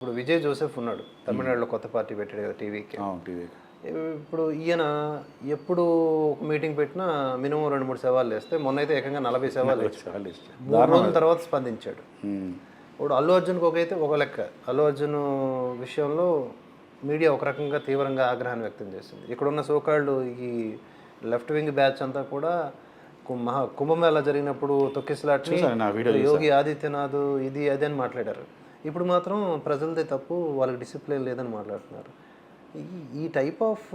ఇప్పుడు విజయ్ జోసెఫ్ ఉన్నాడు తమిళనాడులో కొత్త పార్టీ పెట్టాడు కదా టీవీకి. టీవీ ఇప్పుడు ఈయన ఎప్పుడు ఒక మీటింగ్ పెట్టినా మినిమం రెండు మూడు సవాళ్ళు వేస్తే మొన్న అయితే ఏకంగా నలభై సవాళ్ళు రోజుల తర్వాత స్పందించాడు. ఇప్పుడు అల్లు అర్జున్కి ఒక అయితే ఒక లెక్క. అల్లు అర్జున్ విషయంలో మీడియా ఒక రకంగా తీవ్రంగా ఆగ్రహాన్ని వ్యక్తం చేసింది. ఇక్కడ ఉన్న సోకాళ్ళు ఈ లెఫ్ట్ వింగ్ బ్యాచ్ అంతా కూడా మహా కుంభమేళా జరిగినప్పుడు వీడియో యోగి ఆదిత్యనాథ్ ఇది అది అని మాట్లాడారు. ఇప్పుడు మాత్రం ప్రజలదే తప్పు వాళ్ళకి డిసిప్లిన్ లేదని మాట్లాడుతున్నారు. ఈ ఈ టైప్ ఆఫ్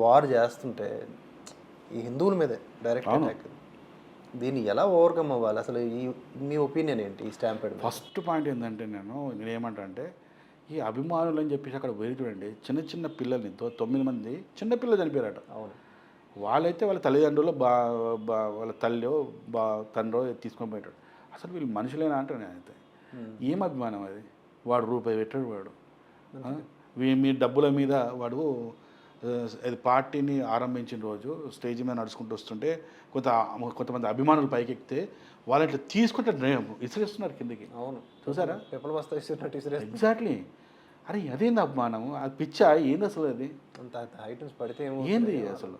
వార్ చేస్తుంటే ఈ హిందువుల మీదే డైరెక్ట్ అటాక్ దీన్ని ఎలా ఓవర్కమ్ అవ్వాలి? అసలు ఈ మీ ఒపీనియన్ ఏంటి ఈ స్టాంపెడ్ ఫస్ట్ పాయింట్ ఏంటంటే నేను నేను అంటే ఈ అభిమానులు అని చెప్పేసి అక్కడ పోయి చూడండి చిన్న చిన్న పిల్లల్ని తొమ్మిది మంది చిన్న పిల్లలు చనిపోయారట. అవును. వాళ్ళైతే వాళ్ళ తల్లిదండ్రులు బా బా వాళ్ళ తల్లి బా తండ్రో తీసుకొని పోయాడు అసలు వీళ్ళు మనుషులేనా అంటే నేనైతే. ఏం అభిమానం అది? వాడు రూపాయి పెట్టాడు వాడు. మీ డబ్బుల మీద వాడు అది పార్టీని ఆరంభించిన రోజు స్టేజ్ మీద నడుచుకుంటూ వస్తుంటే కొంత కొంతమంది అభిమానులు పైకెక్కితే వాళ్ళు ఇట్లా తీసుకుంటే ఇసిరేస్తున్నారు కిందకి. అవును. చూసారా? పెప్పల బస్తా ఇస్తున్నట్టు ఇసిరేస్తే ఎగ్జాక్ట్లీ. అరే అదేంది అభిమానం అది పిచ్చా ఏంది అసలు అది? అంత ఐటమ్స్ పడితే ఏంది అసలు?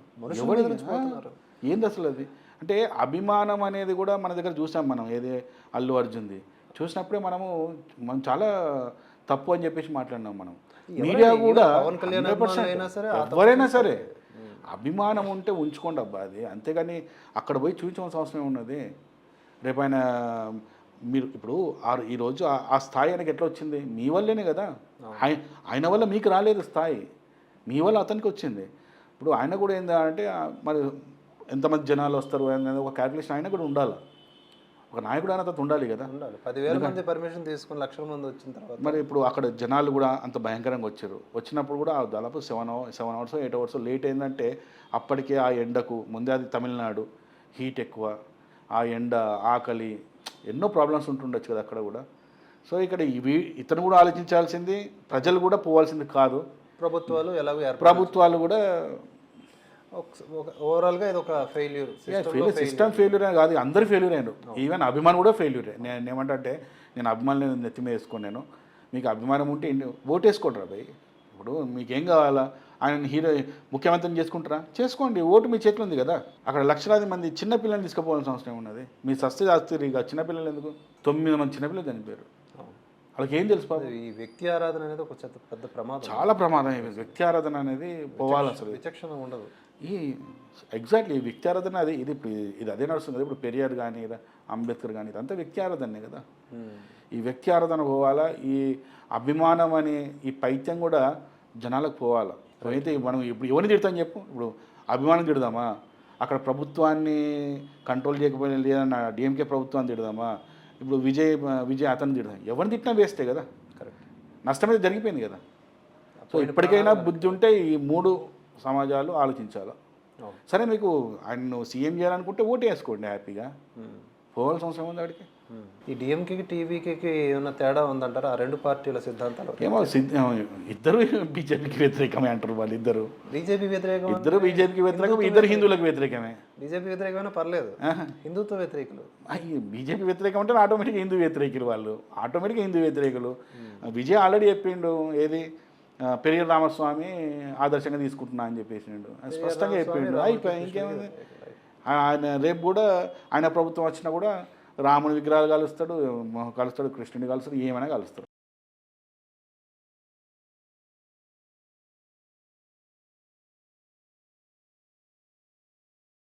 ఏంది అసలు అది? అంటే అభిమానం అనేది కూడా మన దగ్గర చూసాం మనం ఏది అల్లు అర్జున్ది. చూసినప్పుడే మనము మనం చాలా తప్పు అని చెప్పేసి మాట్లాడినాం మనం. మీడియా కూడా ఈవెన్ పవన్ కళ్యాణ్ 100% అభిమానులు అయినా సరే ఆ తప్పు ఎవరైనా సరే అభిమానం ఉంటే ఉంచుకోండి అబ్బా అది. అంతేగాని అక్కడ పోయి చూపించవలసిన అవసరం ఉన్నది రేపు ఆయన మీరు ఇప్పుడు ఆ ఈరోజు ఆ- స్థాయి ఆయనకి ఎట్లా వచ్చింది? మీ వల్లేనే కదా. ఆయ- ఆయన వల్ల మీకు రాలేదు స్థాయి. మీ వల్ల అతనికి వచ్చింది. ఇప్పుడు ఆయన కూడా ఆ, మరి ఎంతమంది జనాలు వస్తారు ఒక క్యాల్కులేషన్ ఆయన కూడా ఉండాలి? ఒక నాయకుడు అనేది ఉండాలి కదా. ఉండాలి. పదివేల మంది పర్మిషన్ తీసుకుని లక్షల మంది వచ్చిన తర్వాత మరి ఇప్పుడు అక్కడ జనాలు కూడా అంత భయంకరంగా వచ్చారు. వచ్చినప్పుడు కూడా ఆ దాదాపు seven hours seven hours eight hours late అయిందంటే అప్పటికే ఆ ఎండకు ముందే అది తమిళనాడు హీట్ ఎక్కువ ఆ ఎండ ఆకలి ఎన్నో ప్రాబ్లమ్స్ ఉంటుండొచ్చు కదా అక్కడ కూడా. సో ఇక్కడ ఇవి ఇతను కూడా ఆలోచించాల్సింది ప్రజలు కూడా పోవాల్సింది కాదు. ప్రభుత్వాలు ఎలాగో ఏర్పడ ప్రభుత్వాలు కూడా ఓవరాల్గా ఇది ఒక ఫెయిల్యూర్ ఫెయిల్యూర్ సిస్టమ్ ఫెయిల్యూర్ అని కాదు అందరు ఫెయిల్యూర్ అయ్యారు ఈవెన్ అభిమానం కూడా ఫెయిల్యూరే నేను ఏమంటే నేను అభిమానులు నెత్తి మీద వేసుకున్నాను మీకు అభిమానం ఉంటే ఓటు వేసుకోండి భయ్. ఇప్పుడు మీకేం కావాలా? ఆయన హీరో ముఖ్యమంత్రిని చేసుకుంటారా? చేసుకోండి ఓటు మీ చేతిలో ఉంది కదా. అక్కడ లక్షలాది మంది చిన్న పిల్లల్ని తీసుకుపోవాల్సిన అవసరం ఉన్నది మీ సస్తి ఆస్తి ఇక చిన్నపిల్లలు ఎందుకు? తొమ్మిది మంది చిన్నపిల్లలు చనిపోయారు. వాళ్ళకి ఏం తెలుసు ఈ వ్యక్తి ఆరాధన అనేది ఒక పెద్ద ప్రమాదం. చాలా ప్రమాదం వ్యక్తి ఆరాధన అనేది పోవాలి అసలు. విచక్షణ ఉండదు. ఈ ఎగ్జాక్ట్లీ వ్యక్తి ఆరాధన అది ఇది ఇప్పుడు ఇది అదే నడుస్తుంది కదా. ఇప్పుడు పెరియార్ కానీ అంబేద్కర్ కానీ ఇదంతా వ్యక్తి ఆరాధనే కదా. ఈ వ్యక్తి ఆరాధన పోవాలా? ఈ అభిమానం అనే ఈ పైత్యం కూడా జనాలకు పోవాలా? అయితే మనం ఇప్పుడు ఎవరిని తిడతాం చెప్పు? ఇప్పుడు అభిమానం తిడదామా? అక్కడ ప్రభుత్వాన్ని కంట్రోల్ చేయకపోయినా లేదన్న డిఎంకే ప్రభుత్వాన్ని తిడదామా? ఇప్పుడు విజయ్ విజయ్ అతను తిడదాం ఎవరిని తిట్టినా వేస్తే కదా. కరెక్ట్ నష్టం జరిగిపోయింది కదా. సో ఇప్పటికైనా బుద్ధి ఉంటే ఈ మూడు సమాజాలు ఆలోచించాలి. సరే మీకు ఆయన సీఎం చేయాలనుకుంటే ఓటు వేసుకోండి హ్యాపీగా. పోవాల్సిన అవసరం ఉంది వాడికి? ఈ డిఎంకేకి టీవీకి ఏమైనా తేడా ఉందంటారా? ఆ రెండు పార్టీల సిద్ధాంతాలు ఏమో ఇద్దరు బీజేపీకి వ్యతిరేకమే అంటారు వాళ్ళు ఇద్దరు. బీజేపీ వ్యతిరేకం ఇద్దరు బీజేపీకి వ్యతిరేకం ఇద్దరు హిందువులకు వ్యతిరేకమే. బీజేపీ వ్యతిరేకమైనా పర్లేదు. హిందుత్వ వ్యతిరేకులు. బీజేపీ వ్యతిరేకం అంటే ఆటోమేటిక్గా హిందూ వ్యతిరేకులు వాళ్ళు. ఆటోమేటిక్గా హిందూ వ్యతిరేకులు. విజయ్ ఆల్రెడీ చెప్పిండు ఏది? ఆ, పెరియర్ రామస్వామి ఆదర్శంగా తీసుకుంటున్నా అని చెప్పేసిండు. స్పష్టంగా చెప్పిండు. అయిపోయి ఇంకేమైంది? ఆయన రేపు కూడా ఆయన ప్రభుత్వం వచ్చినా కూడా రాముని విగ్రహాలు కలుస్తాడు కలుస్తాడు కృష్ణుని కలుస్తాడు ఏమైనా కలుస్తాడు.